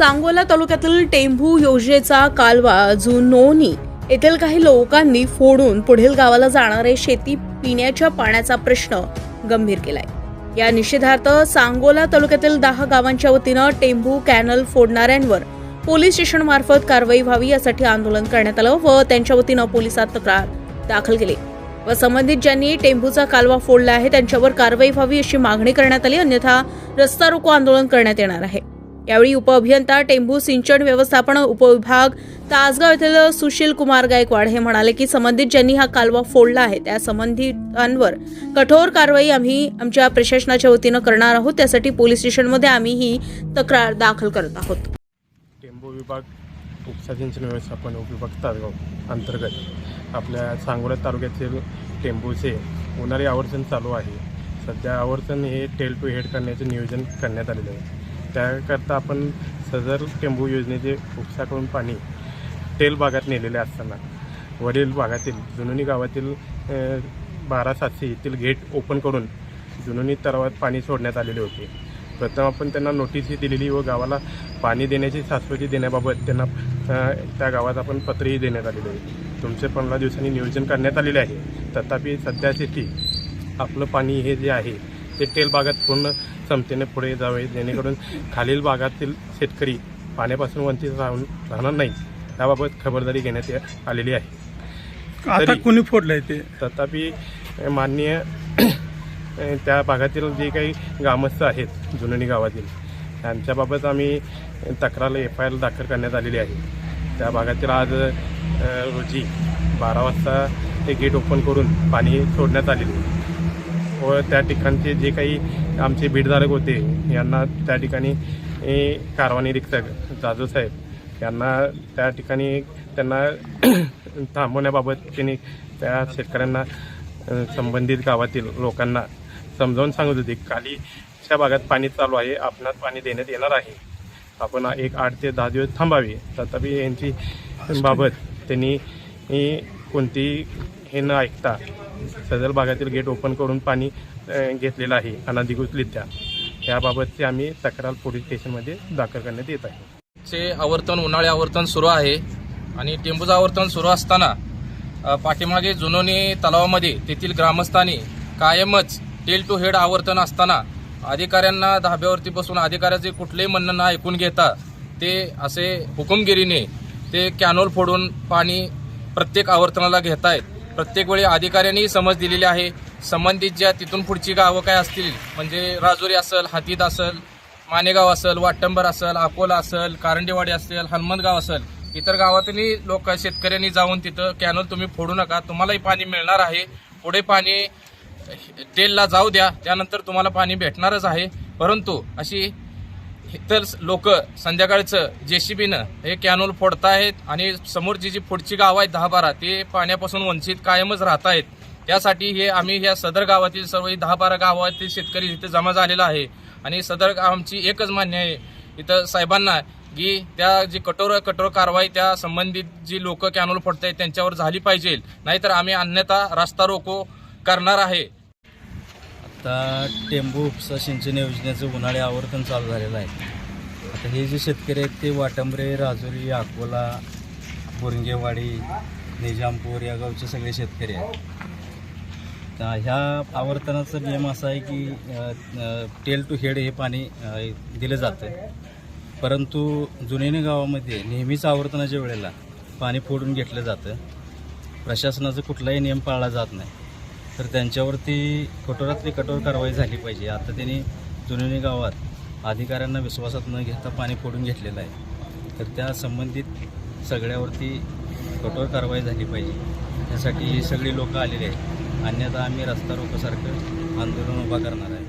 सांगोला तालुक्यातील टेंभू योजनेचा कालवा जुनोनी येथील काही लोकांनी फोडून पुढील गावाला जाणारे शेती पिण्याच्या पाण्याचा प्रश्न गंभीर केलाय. या निषेधार्थ सांगोला तालुक्यातील दहा गावांच्या वतीनं टेंभू कॅनल फोडणाऱ्यांवर पोलीस स्टेशन मार्फत कारवाई व्हावी यासाठी आंदोलन करण्यात आलं व त्यांच्या वतीनं पोलिसात तक्रार दाखल केली. व संबंधित ज्यांनी टेंभूचा कालवा फोडला आहे त्यांच्यावर कारवाई व्हावी अशी मागणी करण्यात आली अन्यथा रस्ता रोको आंदोलन करण्यात येणार आहे. यावेळी उपअभियंता टेंभू सिंचन व्यवस्थापन उपविभाग तासगाव येथील सुशील कुमार गायकवाड हे म्हणाले की संबंधित ज्यांनी हा कालवा फोडला आहे त्या संबंधितांवर कठोर कारवाई आम्ही आमच्या प्रशासनाच्या वतीनं करणार आहोत. त्यासाठी पोलीस स्टेशनमध्ये आम्ही ही तक्रार दाखल करत आहोत. टेंबू विभाग उपसा सिंचन व्यवस्थापन उपविभाग तासगाव अंतर्गत आपल्या सांगोला तालुक्यातील टेंबूचे उन्हाळी आवर्तन चालू आहे. सध्या आवर्तन हे टेल टू हेड करण्याचे नियोजन करण्यात आलेले आहे. त्याकरता आपण सदर टेंबू योजनेचे उपसाकडून पाणी टेल भागात नेलेले असताना वडील भागातील जुनोनी गावातील बारा सातशे येथील गेट ओपन करून जुनोनी तलावात पाणी सोडण्यात आलेले होते. प्रथम आपण त्यांना नोटीसही दिलेली व गावाला पाणी देण्याची शाश्वती देण्याबाबत त्यांना त्या गावात आपण पत्रही देण्यात आलेले आहे. तुमचे पंधरा दिवसांनी नियोजन करण्यात आलेले आहे. तथापि सध्या स्थिती आपलं पाणी हे जे आहे ते टेल भागात पूर्ण क्षमतेने पुढे जावे जेणेकरून खालील भागातील शेतकरी पाण्यापासून वंचित राहून राहणार नाही. त्याबाबत खबरदारी घेण्यात आलेली आहे. आता कोणी फोडलंय ते? तथापि माननीय त्या भागातील जे काही ग्रामस्थ आहेत जुनोनी गावातील त्यांच्याबाबत आम्ही तक्रार एफ आय आर दाखल करण्यात आलेली आहे. त्या भागातील आज रोजी बारा वाजता ते गेट ओपन करून पाणी सोडण्यात आलेले. व त्या ठिकाणचे जे काही आमचे बीडधारक होते यांना त्या ठिकाणी ए, कारवा निरीक्षक जाधव साहेब यांना त्या ठिकाणी त्यांना थांबवण्याबाबत त्यांनी त्या शेतकऱ्यांना संबंधित गावातील लोकांना समजावून सांगत होते खालीच्या भागात पाणी चालू आहे आपणात पाणी देण्यात येणार आहे. आपण एक आठ ते दहा दिवस थांबावे. तथापि यांची बाबत त्यांनी ही कोणती हे न ऐकता सदर भागातील गेट ओपन करून पाणी घेतलेलं आहे अनधिकृतरित्या. त्याबाबतची आम्ही तक्रार पोलीस स्टेशनमध्ये दाखल करण्यात येत आहे. चे आवर्तन उन्हाळे आवर्तन सुरू आहे आणि टेंबूचं आवर्तन सुरू असताना पाठीमागे जुनोनी तलावामध्ये तेथील ग्रामस्थांनी कायमच टेल टू हेड आवर्तन असताना अधिकाऱ्यांना धाब्यावरती बसून अधिकाऱ्याचे कुठलेही म्हणणं न ऐकून घेता ते असे हुकुमगिरीने ते कॅनोल फोडून पाणी प्रत्येक आवर्तनाला घेत आहेत प्रत्येक वेळी अधिकाऱ्यांनी समज दिलेली आहे. संबंधित ज्या तिथून पुढची गावं काय असतील म्हणजे राजुरी असेल हातीत असेल मानेगाव असेल वाटंबर असेल अकोला असेल कारंडेवाडी असेल हनुमंतगाव असेल इतर गावातही लोक शेतकऱ्यांनी जाऊन तिथं कॅनल तुम्ही फोडू नका. तुम्हालाही पाणी मिळणार आहे. पुढे पाणी टेलला जाऊ द्या. त्यानंतर तुम्हाला पाणी भेटणारच आहे. परंतु अशी तर लोक संध्याकाळचं जे सी बीनं हे कॅनोल फोडत आहेत आणि समोरची जी पुढची गाव आहेत दहा बारा ते पाण्यापासून वंचित कायमच राहत आहेत त्यासाठी हे आम्ही ह्या सदर गावातील सर्व दहा बारा गावातील शेतकरी इथे जमा झालेला आहे. आणि सदर आमची एकच मान्य आहे. इथं साहेबांना की त्या जी कठोर कठोर कारवाई त्या संबंधित जी लोक कॅनोल फोडत आहेत त्यांच्यावर झाली पाहिजे. नाहीतर आम्ही अन्यथा रास्ता रोको करणार आहे. आता टेंबू उपसा सिंचन योजनेचं उन्हाळी आवर्तन चालू झालेलं आहे. आता हे जे शेतकरी आहेत ते वाटंबरे राजुरी अकोला बोरंगेवाडी निजामपूर या गावचे सगळे शेतकरी आहेत. तर ह्या आवर्तनाचा नियम असा आहे की टेल टू हेड हे पाणी दिलं जातं परंतु जुनेने गावामध्ये नेहमीच आवर्तनाच्या वेळेला पाणी फोडून घेतलं जातं. प्रशासनाचा कुठलाही नियम पाळला जात नाही. तर त्यांच्यावरती कठोरातली कठोर कारवाई झाली पाहिजे. आता त्यांनी जुनिनी गावात अधिकाऱ्यांना विश्वासात न घेता पाणी फोडून घेतलेलं आहे. तर त्या संबंधित सगळ्यावरती कठोर कारवाई झाली पाहिजे. त्यासाठी ही सगळी लोकं आलेली आहेत. अन्यथा आम्ही रस्ता रोकोसारखं आंदोलन उभा करणार आहे.